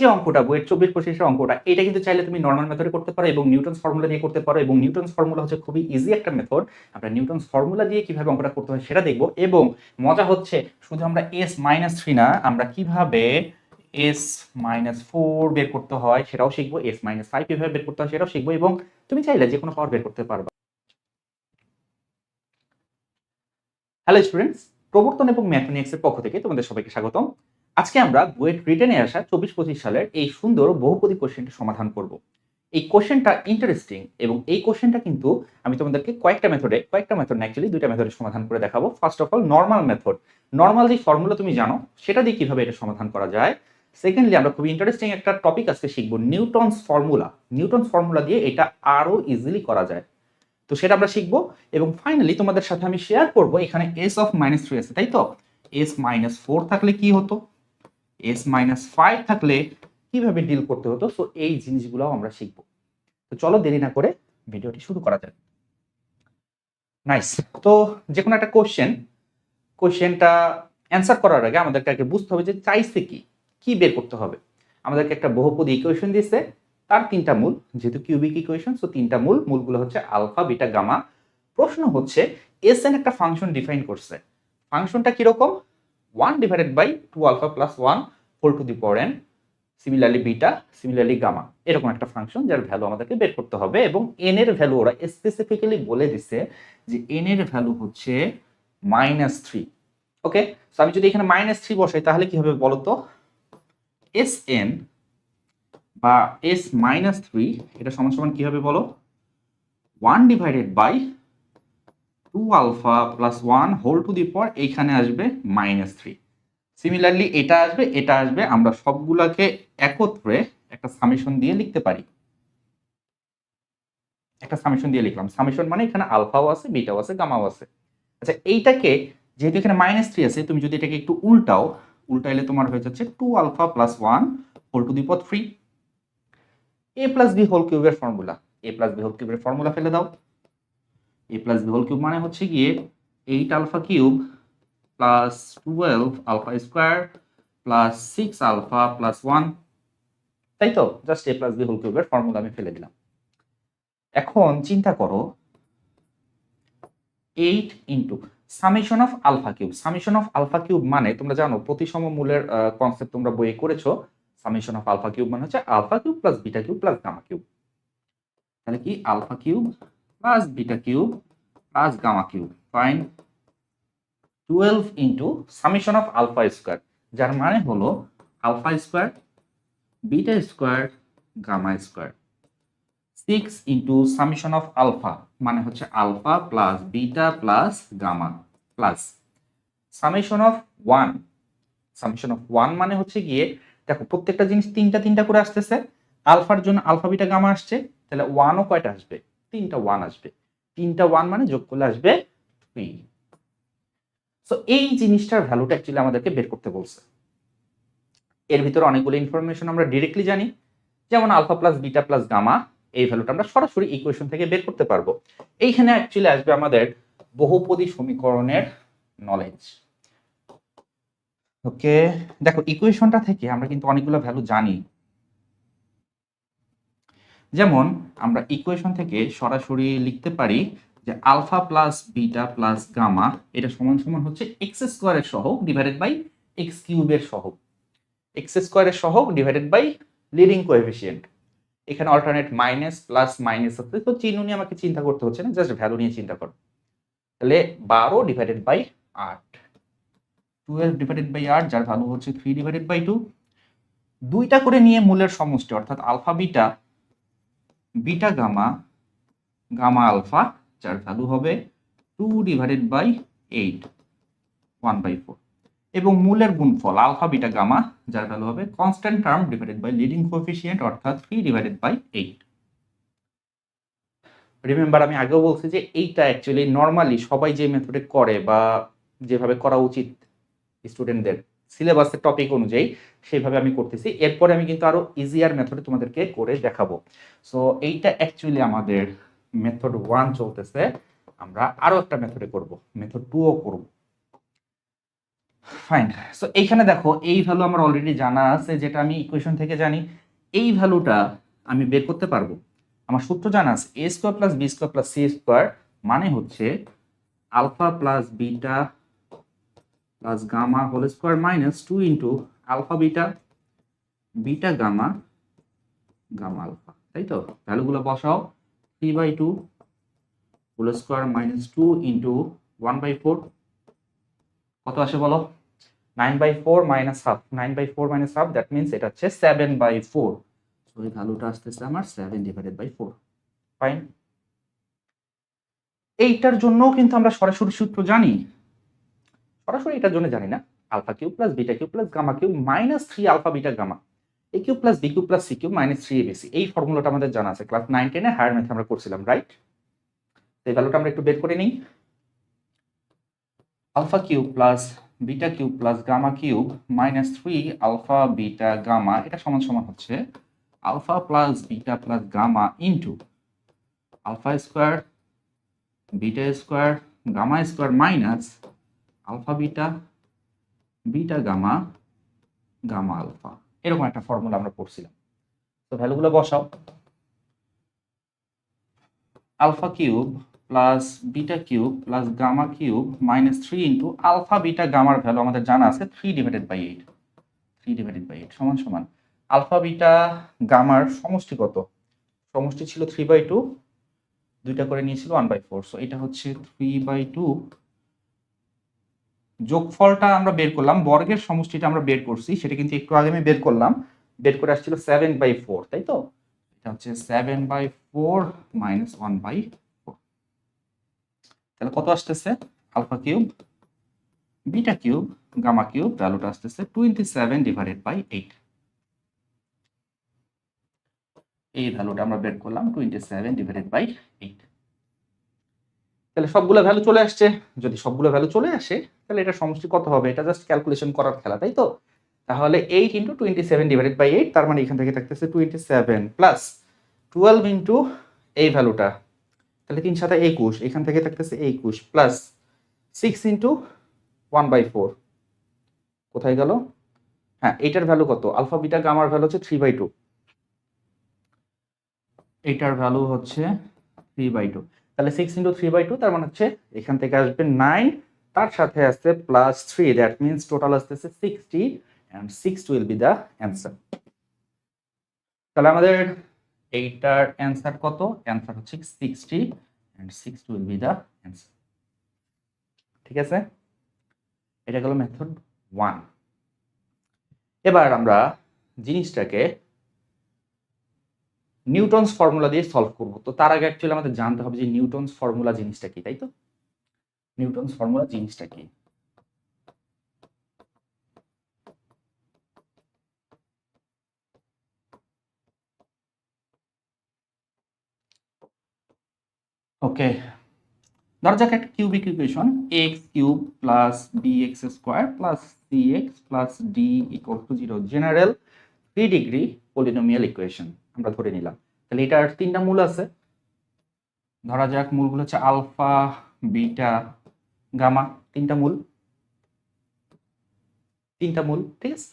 যে অঙ্কটা, বইয়ের চব্বিশ পঁচিশের অঙ্কটা, এটা কিন্তু চাইলে তুমি নর্মাল মেথডে করতে পারো এবং নিউটনস ফর্মুলা দিয়ে করতে পারো এবং নিউটনস ফর্মুলা হচ্ছে খুবই ইজি একটা মেথড আমরা নিউটনস ফর্মুলা দিয়ে কীভাবে অঙ্কটা করতে হয় সেটা দেখব এবং মজা হচ্ছে শুধু আমরা এস মাইনাস থ্রি না, আমরা কীভাবে এস মাইনাস ফোর বের করতে হয় সেটাও শিখব এস মাইনাস ফাইভ কীভাবে বের করতে হয় সেটাও শিখব এবং তুমি চাইলে যে কোনো পাওয়ার বের করতে পারবে। হ্যালো স্টুডেন্টস প্রবর্তন এবং ম্যাথমেটিক্সের পক্ষ থেকে তোমাদের সবাইকে স্বাগতম। আজকে আমরা বুয়েট রিটেনে আসা চব্বিশ পঁচিশ সালের এই সুন্দর বহুপদী কোশ্চেনটি সমাধান করব। এই কোশ্চেনটা ইন্টারেস্টিং এবং এই কোশ্চেনটা কিন্তু আমি তোমাদেরকে কয়েকটা মেথডে কয়েকটা মেথড অ্যাকচুয়ালি দুইটা মেথডে সমাধান করে দেখাবো। First of all normal method normal যে ফর্মুলা তুমি জানো, সেটা দিয়ে কীভাবে এটা সমাধান করা যায়? সেকেন্ডলি আমরা খুবই ইন্টারেস্টিং একটা টপিক আজকে শিখব নিউটনস ফর্মুলা নিউটনস ফর্মুলা দিয়ে এটা আরও ইজিলি করা যায়। তো সেটা আমরা শিখব এবং ফাইনালি তোমাদের সাথে আমি শেয়ার করব, এখানে এস অফ মাইনাস থ্রি আছে, তাই তো? এস মাইনাস ফোর থাকলে কি হতো? এস মাইনাস ফাইভ থাকলে কীভাবে ডিল করতে হতো? সো এই জিনিসগুলো আমরা শিখব। তো চলো দেরি না করে ভিডিওটি শুরু করা যাক। নাইস তো যে কোনো একটা কোশ্চেন কোশ্চেনটা অ্যান্সার করার আগে আমাদেরকে আগে বুঝতে হবে যে চাইছে কি? কি বের করতে হবে? আমাদেরকে একটা বহুপদী ইকুয়েশন দিয়েছে। তার তিনটা মূল, যেহেতু কিউবিক ইকুয়েশন সো তিনটা মূল, মূলগুলো হচ্ছে আলফা বিটা গামা প্রশ্ন হচ্ছে এস এন একটা ফাংশন ডিফাইন করছে। ফাংশনটা কীরকম? One divided by two alpha plus one whole to the power N similarly beta similarly gamma এরকম একটা ফাংশন যার ভ্যালু আমাদেরকে বের করতে হবে এবং এন এর ভ্যালু ওরা স্পেসিফিক্যালি বলে দিছে যে এন এর ভ্যালু হচ্ছে মাইনাস থ্রি ওকে সো আমি যদি এখানে মাইনাস থ্রি বসাই, তাহলে কি হবে বলতো? এস এন বা এস মাইনাস থ্রি এটা সমান সমান কি হবে বলো? One divided by two alpha plus one whole to the power এইখানে আসবে মাইনাস থ্রি সিমিলারলি এটা আসবে এটা আসবে, আমরা সবগুলাকে একত্রে একটা সামেশন দিয়ে লিখতে পারি। একটা সামেশন দিয়ে লিখলাম। সামেশন মানে এখানে আলফাও আছে বিটাও আছে গামাও আছে। আচ্ছা এইটাকে, যেহেতু এখানে মাইনাস থ্রি আছে, তুমি যদি এটাকে একটু উল্টাও, উল্টাইলে তোমার হয়ে যাচ্ছে two alpha plus one whole to the power three A plus B whole কিউবের formula A plus B whole কিউবের ফর্মুলা ফেলে দাও। A plus B whole cube মানে হচ্ছে গিয়ে eight alpha cube plus twelve alpha square plus six alpha plus one তাই তো? Just A plus B whole কিউবের ফর্মুলা আমি ফেলে দিলাম। এখন চিন্তা করো eight into summation of alpha cube summation of alpha cube মানে তোমরা জানো, প্রতিসম মূলের কনসেপ্ট তোমরা বইয়ে করেছ। সামেশন অফ আলফা কিউব মানে হচ্ছে alpha cube plus beta cube plus gamma cube তাহলে কি? Alpha cube plus beta cube plus gamma cube fine twelve into summation of alpha square যার মানে হলো alpha square beta square gamma square six into summation of alpha মানে হচ্ছে alpha plus beta plus gamma plus summation of one summation of one মানে হচ্ছে গিয়ে, দেখো প্রত্যেকটা জিনিস তিনটা তিনটা করে আসতেছে। আলফার জন্য আলফা বিটা গামা আসছে। তাহলে ওয়ানও কয়টা আসবে? তিনটা ওয়ান আসবে। তিনটা ওয়ান মানে যোগ করলে আসবে থ্রি সো এই জিনিসটার ভ্যালুটা অ্যাকচুয়ালি আমাদেরকে বের করতে বলছে। এর ভিতরে অনেকগুলো ইনফরমেশন আমরা ডিরেক্টলি জানি। যেমন alpha plus beta plus gamma এই ভ্যালুটা আমরা সরাসরি ইকুয়েশন থেকে বের করতে পারব। এইখানে অ্যাকচুয়ালি আসবে আমাদের বহুপদী সমীকরণের নলেজ ওকে দেখো ইকুয়েশনটা থেকে আমরা কিন্তু অনেকগুলো ভ্যালু জানি। যেমন, আমরা ইকুয়েশন থেকে সরাসরি লিখতে পারি যে alpha plus beta plus gamma এটা সমান সমান হচ্ছে এক্স স্কোয়ারের সহগ ডিভাইডেড বাই এক্স কিউবের সহগ। এক্স স্কোয়ারের সহগ ডিভাইডেড বাই লিডিং কোএফিসিয়েন্ট এখানে অল্টারনেট মাইনাস প্লাস মাইনাস আছে। তো চিহ্ন নিয়ে আমাকে চিন্তা করতে হচ্ছে না জাস্ট ভ্যালু নিয়ে চিন্তা করো। তাহলে বারো ডিভাইডেড বাই আট। টুয়েলভ ডিভাইডেড বাই আট, যার ভ্যালু হচ্ছে থ্রি ডিভাইডেড বাই টু দুইটা করে নিয়ে মূলের সমষ্টি, অর্থাৎ alpha beta beta gamma gamma alpha, যার ভ্যালু হবে two divided by eight, one by four. এবং মূলের গুণফল, আলফা, বিটা, গামা, যার ভ্যালু হবে constant term divided by leading coefficient অর্থাৎ three divided by eight remember আমি আগেও বলছি যে এইটা অ্যাকচুয়ালি নর্মালি সবাই যে মেথডে করে বা যেভাবে করা উচিত স্টুডেন্টদের সিলেবাসের টপিক অনুযায়ী সেইভাবে আমি করতেছি। এরপরে আমি কিন্তু আরও ইজিয়ার মেথডে তোমাদেরকে করে দেখাবো। সো এইটা অ্যাকচুয়ালি আমাদের মেথড ওয়ান চলতেছে। আমরা আরও একটা মেথডে করব। মেথড টুও করব। ফাইন সো এইখানে দেখো, এই ভ্যালু আমার অলরেডি জানা আছে, যেটা আমি ইকুয়েশন থেকে জানি। এই ভ্যালুটা আমি বের করতে পারব। আমার সূত্র জানা আছে A square plus B square plus C square মানে হচ্ছে alpha plus beta plus gamma whole square minus two into alpha beta beta gamma gamma alpha তাই তো? ভ্যালুগুলো বসাও three by two whole square minus two into one by four কত আসে বলো? Nine by four minus half nine by four minus half that means এটা হচ্ছে seven by four তো এই ভ্যালুটা আসতেছে আমার seven divided by four fine এইটার জন্য কিন্তু আমরা সরাসরি সূত্র জানি। সরাসরি এটার জন্য জানি না, alpha cube plus beta cube plus gamma cube minus three alpha beta gamma. A cube plus B cube plus C cube minus three ABC এই ফর্মুলাটা আমাদের জানা আছে। ক্লাস নাইন টেনে হায়ার ম্যাথে আমরা করছিলাম রাইট এই ভ্যালুটা আমরা একটু বের করে নিই। Alpha cube plus beta cube plus gamma cube minus three alpha beta gamma, এটা সমান সমান হচ্ছে alpha plus beta plus gamma into alpha square beta square gamma square minus alpha, beta beta, gamma gamma, alpha. এরকম একটা formula আমরা পড়ছিলাম। তো ভ্যালুগুলো বসাও। Alpha cube plus beta cube plus gamma cube minus three into alpha, beta, গামার value আমাদের জানা আছে three divided by eight. Three divided by eight সমান সমান। আলফা, বিটা, গামার সমষ্টি কত? সমষ্টি ছিল থ্রি বাই টু। দুইটা করে নিয়েছিল ওয়ান বাই ফোর। সো এটা হচ্ছে থ্রি বাই টু যোগফলটা আমরা বের করলাম, বর্গের সমষ্টিটা আমরা বের করছি, সেটা কিন্তু একটু আগে আমি বের করলাম, বের করে আসছিল সেভেন বাই ফোর তাই তো? এটা হচ্ছে seven by four minus one by four তাহলে কত আসতেছে? Alpha cube beta cube gamma cube ভ্যালুটা আসতেছে twenty seven divided by eight এই ভ্যালুটা আমরা বের করলাম twenty seven divided by eight তাহলে সবগুলো ভ্যালু চলে আসছে। যদি সবগুলো ভ্যালু চলে আসে, তাহলে এটা সমষ্টি কত হবে? এটা জাস্ট ক্যালকুলেশন করার খেলা, তাই তো? তাহলে eight into twenty seven divided by eight তার মানে এখান থেকে থাকতেছে twenty seven plus twelve into এই ভ্যালুটা তাহলে তিন সাথে একুশ, এখান থেকে থাকতেছে একুশ plus six into one by four কোথায় গেল? হ্যাঁ এইটার ভ্যালু কত? আলফা বিটা গামার ভ্যালু হচ্ছে থ্রি বাই টু এইটার ভ্যালু হচ্ছে থ্রি বাই টু তাহলে six into three by two তার মানে হচ্ছে এখান থেকে আসবে নাইন তার সাথে আসছে plus three that means total আসতেছে sixty and six will be the answer তাহলে আমাদের এইটার অ্যান্সার কত? অ্যান্সার হচ্ছে sixty and six will be the answer ঠিক আছে? এটা গেল মেথড ওয়ান এবার আমরা জিনিসটাকে নিউটনস ফর্মুলা দিয়ে সলভ করব। তো তার আগে অ্যাকচুয়ালি আমাদের জানতে হবে যে নিউটনস ফর্মুলা জিনিসটা কি, তাই তো? নিউটনস ফর্মুলা জিনিসটা কি? ওকে ধরা যাক একটা cubic equation x cube plus b x square plus c x plus d equal to zero general three degree polynomial equation আমরা ধরে নিলাম। তাহলে এটার তিনটা মূল আছে। ধরা যাক মূলগুলো হচ্ছে আলফা, বিটা, গামা, তিনটা মূল। তিনটা মূল, ঠিক আছে?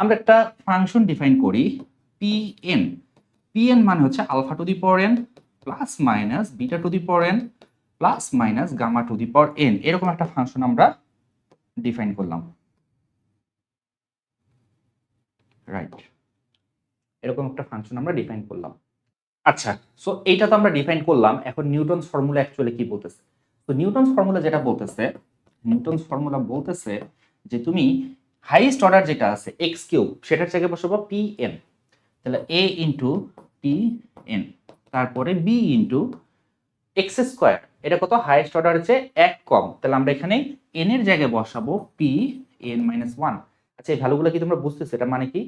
আমরা একটা ফাংশন ডিফাইন করি পি এন পি এন মানে হচ্ছে alpha to the power n plus minus beta to the power n plus minus gamma to the power n এরকম একটা ফাংশন আমরা ডিফাইন করলাম। রাইট। এরকম একটা ফাংশন আমরা ডিফাইন করলাম। আচ্ছা। সো এইটা তো আমরা ডিফাইন করলাম এখন নিউটনস ফর্মুলা অ্যাকচুয়ালি কি বলতেছে? তো নিউটনস ফর্মুলা যেটা বলতেছে নিউটনস ফর্মুলা বলতেছে যে তুমি হাইয়েস্ট অর্ডার যেটা আছে এক্স কিউব সেটার জায়গায় বসাবো পি এন তাহলে এ ইন্টু পি এন তারপরে বি ইন্টু এক্স স্কোয়ার এটা কত? হাইয়েস্ট অর্ডার হচ্ছে এক কম। তাহলে আমরা এখানে এন এর জায়গায় বসাবো পি এন মাইনাস ওয়ান আচ্ছা এই ভ্যালুগুলো কি তোমরা বুঝতেছো? এটা মানে কি?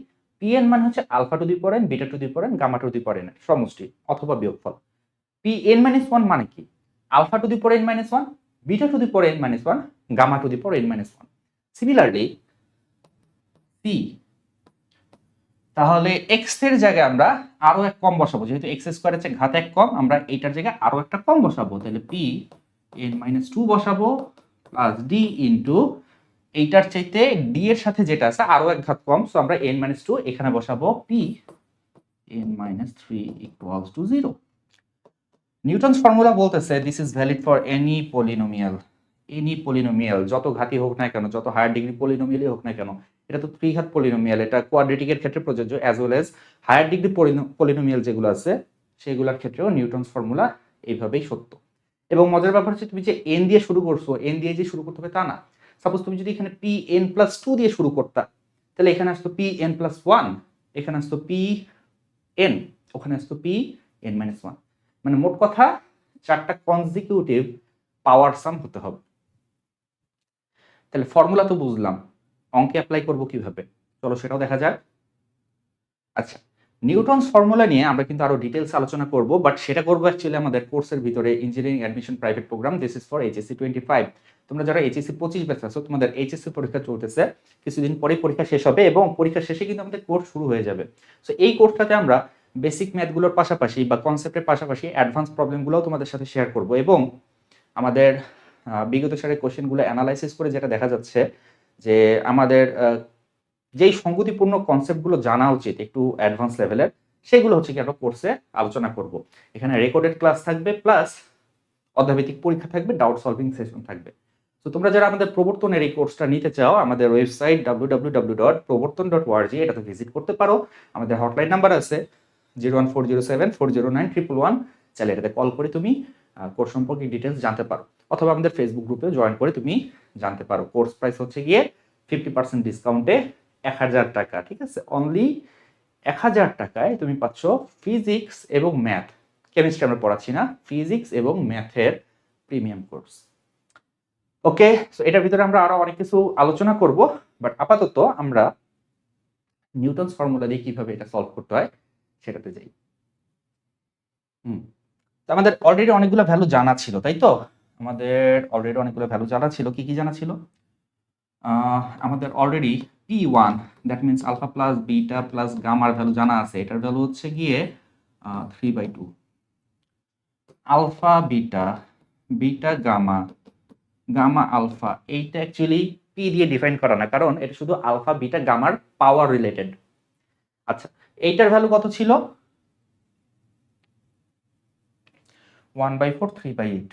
পি এন মানে হচ্ছে আলফা টু দি পড়েন বিটা টু দি পড়েন গামা টু দি পড়েন সমষ্টি অথবা বিয়োগফল। পি এন মাইনাস ওয়ান মানে কি? Alpha to the power n minus one beta to the power n minus one gamma to the power n minus one similarly c তাহলে এক্সের জায়গায় আমরা আরও এক কম বসাবো। যেহেতু এক্স স্কোয়ারের চেয়ে ঘাত এক কম, আমরা এইটার জায়গায় আরও একটা কম বসাবো। তাহলে পি এন মাইনাস টু বসাবো প্লাস ডি ইন্টু এইটার চাইতে ডি এর সাথে যেটা আছে আরও এক ঘাত কম সো আমরা এন মাইনাস টু এখানে বসাবো p n minus three equals to zero Newton's formula বলতেছে this is valid for any polynomial any polynomial যত ঘাতি হোক না কেন, যত হায়ার ডিগ্রি পলিনোমিয়ালই হোক না কেন, এটা তো ত্রিঘাত পলিনোমিয়াল এটা কোয়াড্রেটিকের ক্ষেত্রে প্রযোজ্য as well as higher degree polynomial যেগুলো আছে, সেগুলোর ক্ষেত্রেও নিউটনস ফর্মুলা এইভাবেই সত্য। এবং মজার ব্যাপার হচ্ছে, তুমি যে এন দিয়ে শুরু করছ এন দিয়ে যে শুরু করতে হবে তা না। সাপোজ তুমি যদি এখানে পি এন প্লাস টু দিয়ে শুরু করতা, তাহলে এখানে আসতো পি এন প্লাস ওয়ান এখানে আসতো পি এন ওখানে আসতো পি এন মাইনাস ওয়ান মানে মোট কথা, চারটা কনজিকিউটিভ পাওয়ার সাম হতে হবে। তাহলে ফর্মুলা তো বুঝলাম, অঙ্কে অ্যাপ্লাই করব কীভাবে? চলো সেটাও দেখা যাক। আচ্ছা নিউটনস ফর্মুলা নিয়ে আমরা কিন্তু আরও ডিটেলস আলোচনা করব বাট সেটা করব অ্যাকচুয়ালি আমাদের কোর্সের ভিতরে engineering admission private program this is for HSC twenty five তোমরা যারা এইচএসসি পঁচিশ ব্যাচ আছো, তোমাদের এইচএসসি পরীক্ষা চলতেছে, কিছুদিন পরে পরীক্ষা শেষ হবে এবং পরীক্ষা শেষে কিন্তু আমাদের কোর্স শুরু হয়ে যাবে। সো এই কোর্সটাতে আমরা বেসিক ম্যাথগুলোর পাশাপাশি বা কনসেপ্টের পাশাপাশি অ্যাডভান্স প্রবলেমগুলোও তোমাদের সাথে শেয়ার করব এবং আমাদের বিগত সালের কোশ্চেনগুলো অ্যানালাইসিস করে যেটা দেখা যাচ্ছে যে আমাদের যেই সংগতিপূর্ণ কনসেপ্টগুলো জানা উচিত একটু অ্যাডভান্স লেভেলের সেগুলো হচ্ছে কি আমরা কোর্সে আলোচনা করব। এখানে রেকর্ডেড ক্লাস থাকবে প্লাস অধ্যাভিত্তিক পরীক্ষা থাকবে ডাউট সলভিং সেশন থাকবে। তো তোমরা যারা আমাদের প্রবর্তনের এই কোর্সটা নিতে চাও, আমাদের website W W W dot প্রবর্তন ডট ওয়ার্জি এটাতে ভিজিট করতে পারো। আমাদের হটলাইন নাম্বার আছে zero one four zero seven four zero nine one এটাতে কল করে তুমি কোর্স সম্পর্কে ডিটেলস জানতে পারো। অথবা আমাদের ফেসবুক গ্রুপে জয়েন করে তুমি জানতে পারো। কোর্স প্রাইস হচ্ছে গিয়ে ফিফটি পার্সেন্ট ডিসকাউন্টে এক হাজার টাকা, ঠিক আছে? অনলি এক হাজার টাকায় তুমি পাচ্ছ ফিজিক্স এবং ম্যাথ কেমিস্ট্রি আমরা পড়াচ্ছি না ফিজিক্স এবং ম্যাথের প্রিমিয়াম কোর্স ওকে সো এটার ভিতরে আমরা আরও অনেক কিছু আলোচনা করব বাট আপাতত আমরা নিউটনস ফর্মুলা দিয়ে কীভাবে এটা সলভ করতে হয় সেটাতে যাই। হুম, তো আমাদের অলরেডি অনেকগুলো ভ্যালু জানা ছিল, তাই তো? আমাদের অলরেডি অনেকগুলো ভ্যালু জানা ছিল, কি কি জানা ছিল? আমাদের already p one that means alpha plus beta plus গামার value জানা আছে, এটার ভ্যালু হচ্ছে গিয়ে three by two alpha beta beta gamma gamma alpha এইটা অ্যাকচুয়ালি পি দিয়ে ডিফাইন করা না, কারণ এটা শুধু আলফা বিটা গামার পাওয়ার রিলেটেড আচ্ছা এইটার ভ্যালু কত ছিল? One by four three by eight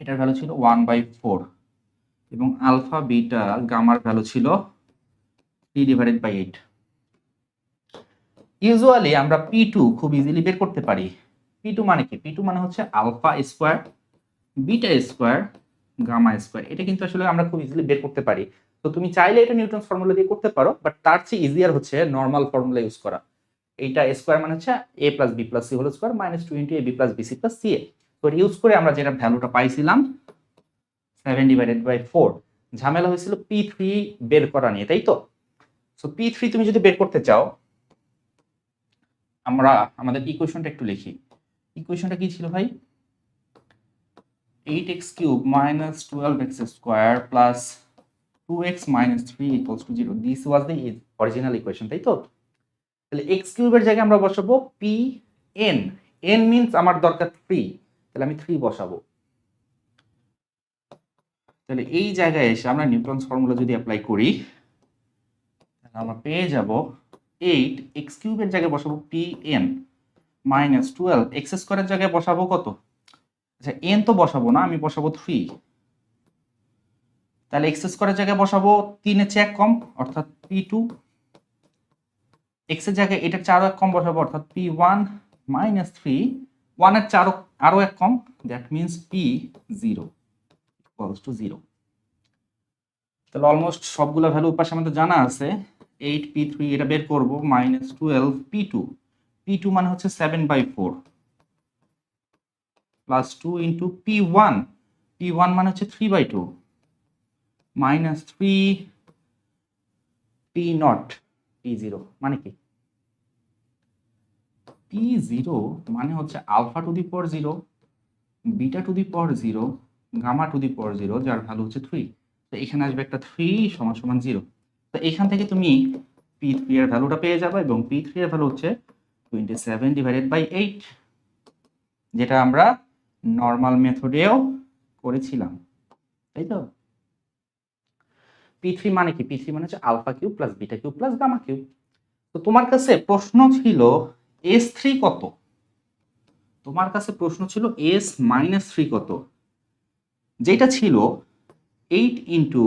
এটার ভ্যালু ছিল ওয়ান বাই ফোর এবং আলফা, বিটা, গামার ভ্যালু ছিল three divided by eight. Usually আমরা পি টু খুব ইজিলি বের করতে পারি। পি টু মানে কি? পি টু মানে হচ্ছে alpha square, beta square, gamma square. এটা কিন্তু আসলে আমরা খুব ইজিলি বের করতে পারি। তো তুমি চাইলে এটা নিউটন ফর্মুলা দিয়ে করতে পারো বাট তার চেয়ে ইজিয়ার হচ্ছে নর্মাল ফর্মুলা ইউজ করা। এইটা স্কোয়ার মানে হচ্ছে a plus b plus c whole square minus two into a b plus b c plus c a তো ইউজ করে আমরা যেটা ভ্যালুটা পাইছিলাম সেভেন ডিভাইডেড বাই ফোর ঝামেলা হয়েছিল পি থ্রি বের করা নিয়ে, তাই তো? সো পি থ্রি তুমি যদি বের করতে চাও, আমরা আমাদের ইকুয়েশনটা একটু লিখি। ইকুয়েশনটা কি ছিল ভাই? Eight x cube minus twelve x square plus two x minus three equals to zero this was the original equation তাই তো? তাহলে এক্স কিউবের জায়গায় আমরা বসাবো পি এন এন মিনস আমার দরকার থ্রি তাহলে আমি থ্রি বসাবো। তাহলে এই জায়গায় এসে আমরা নিউটনস ফর্মুলা যদি অ্যাপ্লাই করি, তাহলে আমরা পেয়ে যাব এইট এক্স কিউবের জায়গায় বসাবো p n minus twelve x স্কোয়ারের জায়গায় বসাবো কত? আচ্ছা এন তো বসাবো না, আমি বসাবো থ্রি তাহলে এক্স স্কোয়ারের জায়গায় বসাবো তিনের চেয়ে এক কম, অর্থাৎ পি টু এক্সের জায়গায় এটার চারও এক কম বসাবো, অর্থাৎ পি ওয়ান মাইনাস থ্রি ওয়ানের চারও, আরও এক কম that means p zero equals to zero তাহলে অলমোস্ট সবগুলো ভ্যালু পাশে আমাদের জানা আছে এইট পি থ্রি এটা বের করব minus twelve p two p two মানে হচ্ছে seven by four plus two into p one p one মানে হচ্ছে three by two minus three p naught p zero মানে কি? পি জিরো মানে হচ্ছে alpha to the power zero beta to the power zero gamma to the power zero যার value হচ্ছে three তো এখানে আসবে একটা থ্রি সমান সমান জিরো তো এখান থেকে তুমি পি থ্রি এর ভ্যালুটা পেয়ে যাবে এবং পি থ্রি এর ভ্যালু হচ্ছে twenty seven divided by eight যেটা আমরা নর্মাল মেথডেও করেছিলাম। তাই তো? পি থ্রি মানে কি? পি থ্রি মানে হচ্ছে alpha cube plus beta cube plus gamma cube তো তোমার কাছে প্রশ্ন ছিল এস থ্রি কত? তোমার কাছে প্রশ্ন ছিল এস মাইনাস থ্রি কত? যেটা ছিল eight into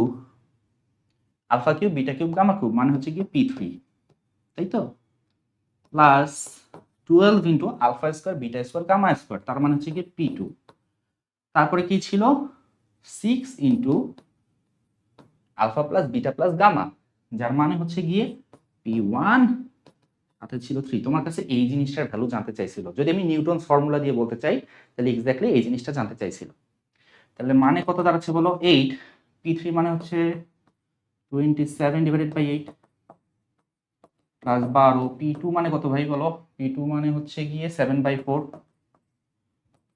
alpha cube beta cube gamma cube মানে হচ্ছে কি পি থ্রি তাই তো plus twelve into alpha square beta square gamma square তার মানে হচ্ছে কি পি টু তারপরে কি ছিল? Six into alpha plus beta plus gamma যার মানে হচ্ছে গিয়ে পি ওয়ান সাথে ছিল থ্রি তোমার কাছে এই জিনিসটার ভ্যালু জানতে চাইছিল। যদি আমি নিউটন ফর্মুলা দিয়ে বলতে চাই, তাহলে এক্স্যাক্টলি এই জিনিসটা জানতে চাইছিল। তাহলে মানে কত দাঁড়াচ্ছে বলো? এইট পি থ্রি মানে হচ্ছে twenty seven divided by eight plus বারো পি টু মানে কত ভাই বলো? পি টু মানে হচ্ছে গিয়ে seven by four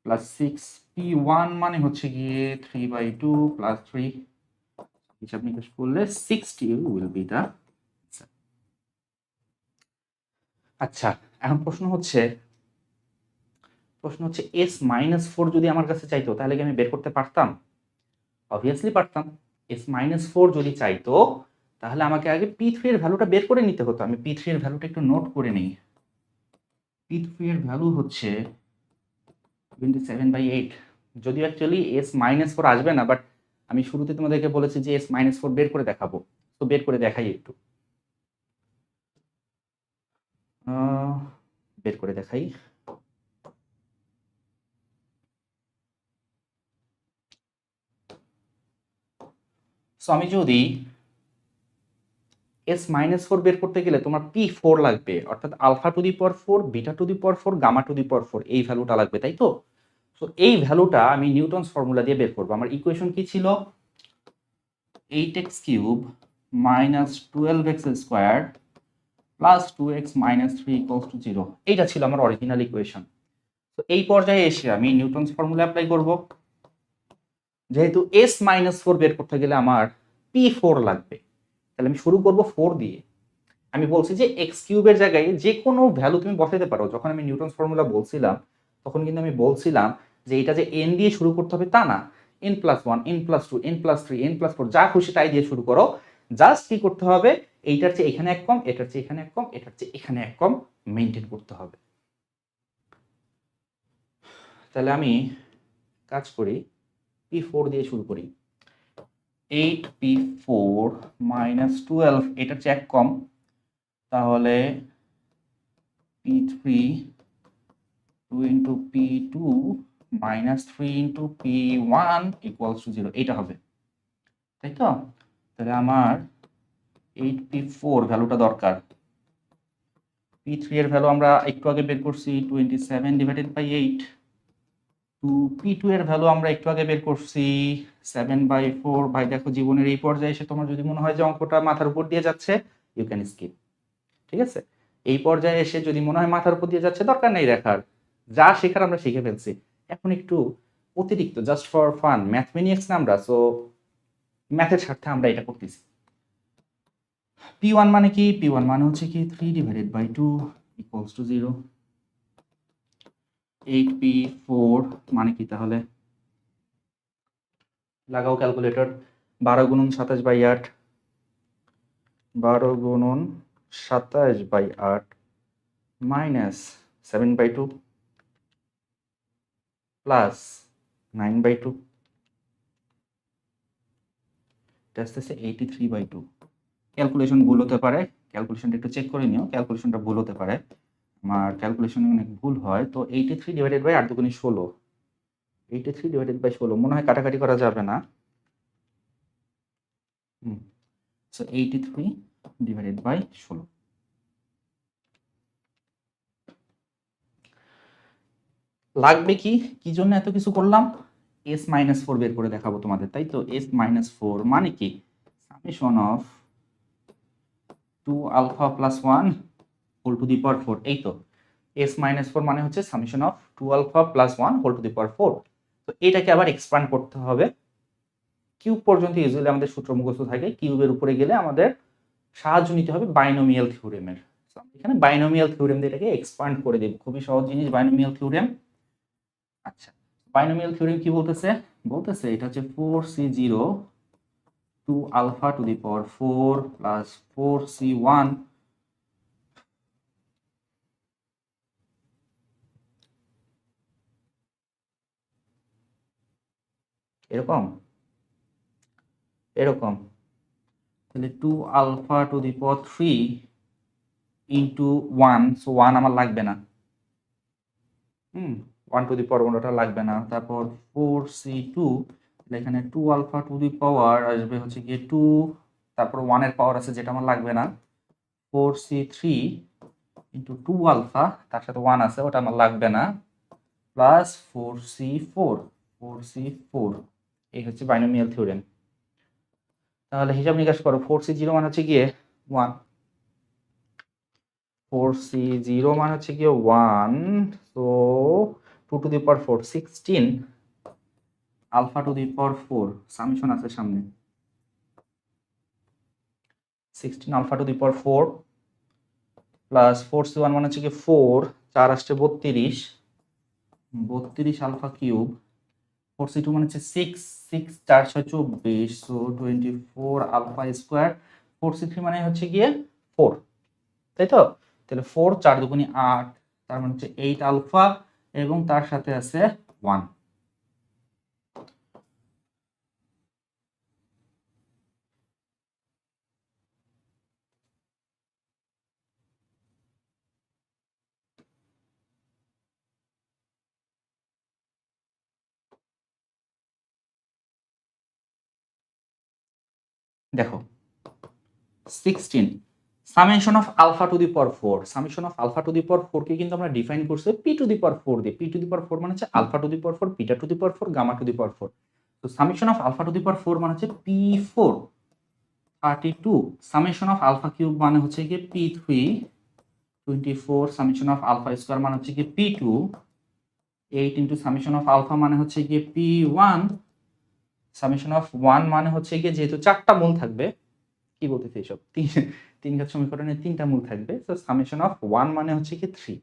plus six p one মানে হচ্ছে গিয়ে three by two plus three হিসাব নিকাশ করলে সিক্সটি উইল বি দ্য আচ্ছা এখন প্রশ্ন হচ্ছে প্রশ্ন হচ্ছে এস মাইনাস ফোর যদি আমার কাছে চাইতো, তাহলে কি আমি বের করতে পারতাম? অবভিয়াসলি পারতাম। এস মাইনাস ফোর যদি চাইতো, তাহলে আমাকে আগে পি থ্রি এর ভ্যালুটা বের করে নিতে হতো। আমি পি থ্রি এর ভ্যালুটা একটু নোট করে নিই। পি থ্রি এর ভ্যালু হচ্ছে টোয়েন্টি সেভেন বাই এইট যদিও অ্যাকচুয়ালি এস মাইনাস ফোর আসবে না বাট আমি শুরুতে তোমাদেরকে বলেছি যে এস মাইনাস ফোর বের করে দেখাবো। তো বের করে দেখাই একটু। বের করে দেখাই। সো আমি যদি এস মাইনাস ফোর বের করতে গেলে তোমার পি ফোর লাগবে, অর্থাৎ alpha to the power four beta to the power four gamma to the power four এই ভ্যালুটা লাগবে, তাই তো? সো এই ভ্যালুটা আমি নিউটনস ফর্মুলা দিয়ে বের করব। আমার ইকুয়েশন কি ছিল? Eight x cube minus twelve x square plus two x minus three equals to zero এইটা ছিল আমার অরিজিনাল ইকুয়েশন তো এই পর্যায়ে এসে আমি নিউটনস ফর্মুলা অ্যাপ্লাই করব। যেহেতু এস মাইনাস ফোর বের করতে গেলে আমার পি ফোর লাগবে। তাহলে আমি শুরু করব ফোর দিয়ে। আমি বলছি যে এক্স কিউবের জায়গায় যে কোনো ভ্যালু তুমি বসাতে পারো, যখন আমি নিউটনস ফর্মুলা বলছিলাম, তখন কিন্তু আমি বলছিলাম যে এটা যে এন দিয়ে শুরু করতে হবে তা না। N plus one n plus two n plus three n plus four যা খুশি তাই দিয়ে শুরু করো। জাস্ট কি করতে হবে? এইটার চেয়ে এখানে এক কম, এটার চেয়ে এখানে এক কম, এটার চেয়ে এখানে এক কম মেনটেন করতে হবে। তাহলে আমি কাজ করি পি ফোর দিয়ে শুরু করি। Eight p four minus twelve এটার চেয়ে এক কম। তাহলে p three two into p two minus three into p one equals to zero এইটা হবে। তাই তো? তাহলে আমার এইট পি ফোর ভ্যালুটা দরকার। পি থ্রি এর ভ্যালু আমরা একটু আগে বের করছি twenty seven divided by eight two p two এর ভ্যালু আমরা একটু আগে বের করছি সেভেন বাই ফোর ভাই, দেখো জীবনের এই পর্যায়ে এসে তোমার যদি মনে হয় যে অঙ্কটা মাথার উপর দিয়ে যাচ্ছে ইউ ক্যান স্কিপ ঠিক আছে? এই পর্যায়ে এসে যদি মনে হয় মাথার উপর দিয়ে যাচ্ছে, দরকার নেই দেখার। যা শেখার আমরা শিখে ফেলছি। এখন একটু অতিরিক্ত জাস্ট ফর ফান ম্যাথমেনিক্স না আমরা সো ম্যাথের স্বার্থে আমরা এটা করতেছি। পি ওয়ান মানে কি? পি ওয়ান মানে হচ্ছে কি three divided by two equals to zero eight p four মানে কি তাহলে? লাগাও ক্যালকুলেটর বারো গুণন সাতাশ বাই আট। বারো গুণন সাতাশ বাই আট minus seven by two plus nine by two. এটা আসতেছে eighty three by two. Calculation ভুল হতে পারে। ক্যালকুলেশনটা একটু চেক করে নিও। ক্যালকুলেশনটা ভুল হতে পারে। আমার ক্যালকুলেশনে অনেক ভুল হয়, তো এইটি থ্রি ডিভাইডেড বাই আট দুগুণি ষোলো। এইটি থ্রি ডিভাইডেড বাই ষোলো, মনে হয় কাটাকাটি করা যাবে না। এইটি থ্রি ডিভাইডেড বাই ষোলো। লাগবে কি? কি জন্য এত কিছু করলাম? এস মাইনাস ফোর বের করে দেখাবো তোমাদের, তাই তো? এস মাইনাস ফোর মানে কি? Summation of two alpha plus one whole to the power four এই তো। এস মাইনাস ফোর মানে হচ্ছে summation of two alpha plus one whole to the power four তো এটাকে আবার এক্সপ্যান্ড করতে হবে। কিউব পর্যন্ত ইউজুয়ালি আমাদের সূত্র মুখস্থ থাকে। কিউবের উপরে গেলে আমাদের সাহায্য নিতে হবে বাইনোমিয়াল থিওরেমের এখানে বাইনোমিয়াল থিওরেম দিয়ে এটাকে এক্সপ্যান্ড করে দেব। খুবই সহজ জিনিস বাইনোমিয়াল থিওরেম আচ্ছা বাইনোমিয়াল থিওরেম কি বলতেছে? বলতেছে এটা হচ্ছে four c zero two alpha to the power four plus four c one এরকম? এরকম। তাহলে two alpha to the power three into one so one আমার লাগবে না। হুম ওয়ান টু দি পাওয়ার ওটা লাগবে না। তারপর ফোর সি টু এখানে two alpha to the power আসবে হচ্ছে গিয়ে টু তারপর ওয়ানের পাওয়ার আছে যেটা আমার লাগবে না। Four c three into two alpha তার সাথে ওয়ান আছে, ওটা আমার লাগবে না। Plus four c four four c four এই হচ্ছে বাইনোমিয়াল থিওরেম তাহলে হিসাব নিকাশ করো ফোর সি জিরো মানে হচ্ছে গিয়ে ওয়ান ফোর সি জিরো মানে হচ্ছে গিয়ে one so two to the power four sixteen alpha to the power four summation আছে সামনে। Sixteen alpha to the power four plus four c one মানে হচ্ছে গিয়ে ফোর চার আসছে বত্রিশ। বত্রিশ alpha cube four c two মানে হচ্ছে সিক্স সিক্স চার, ছয়, চব্বিশ so twenty four alpha square four c three মানে হচ্ছে গিয়ে ফোর তাই তো? তাহলে ফোর চার দুগুনি আট, তার মানে হচ্ছে এইট আলফা এবং তার সাথে আছে ওয়ান দেখো sixteen summation of alpha to the power four summation of alpha to the power four কে কিন্তু আমরা ডিফাইন করছি P two the power four দিয়ে। P two the power four মানে হচ্ছে alpha to the power four beta to the power four gamma to the power four তো summation of alpha to the power four মানে হচ্ছে p four thirty two summation of alpha cube মানে হচ্ছে গিয়ে p three twenty four summation of alpha square মানে হচ্ছে গিয়ে p two eight into summation of alpha মানে হচ্ছে গিয়ে p one summation of one মানে হচ্ছে গিয়ে যেহেতু চারটা মূল থাকবে, কি বলতেছে এইসব তিন তিন ঘাত সমীকরণে তিনটা মূল থাকবে তো সামেশন অফ ওয়ান মানে হচ্ছে কি থ্রি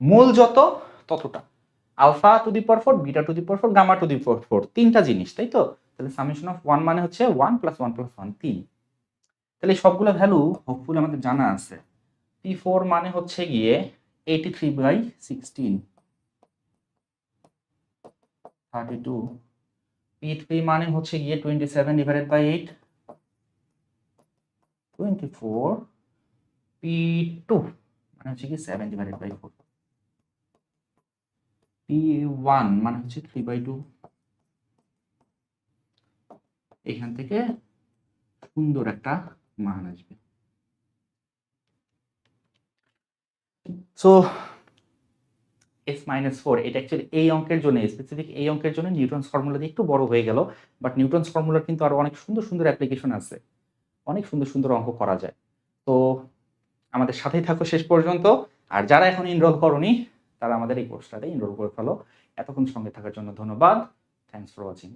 মূল যত, ততটা। Alpha to the power four beta to the power four gamma to the power four তিনটা জিনিস, তাই তো? তাহলে সামেশন অফ ওয়ান মানে হচ্ছে one plus one plus one তিন। তাহলে সবগুলো ভ্যালু হোপফুল আমাদের জানা আছে। পি ফোর মানে হচ্ছে গিয়ে eighty three by sixteen thirty two p three মানে হচ্ছে গিয়ে twenty seven divided by eight twenty four p two মানে হচ্ছে কি seven divided by four p one মানে হচ্ছে থ্রি বাই টু এখান থেকে সুন্দর একটা মান আসবে। সো এস মাইনাস ফোর এটা অ্যাকচুয়ালি এই অঙ্কের জন্য স্পেসিফিক এই অঙ্কের জন্য নিউটনস ফর্মুলা দিয়ে একটু বড় হয়ে গেল বাট নিউটনস ফর্মুলার কিন্তু আরও অনেক সুন্দর সুন্দর অ্যাপ্লিকেশন আছে, অনেক সুন্দর সুন্দর অঙ্ক করা যায়। তো আমাদের সাথেই থাকো শেষ পর্যন্ত, আর যারা এখন ইনরোল করনি, তারা আমাদের এই কোর্সটাতে ইনরোল করে ফেলো। এতক্ষণ সঙ্গে থাকার জন্য ধন্যবাদ। Thanks for watching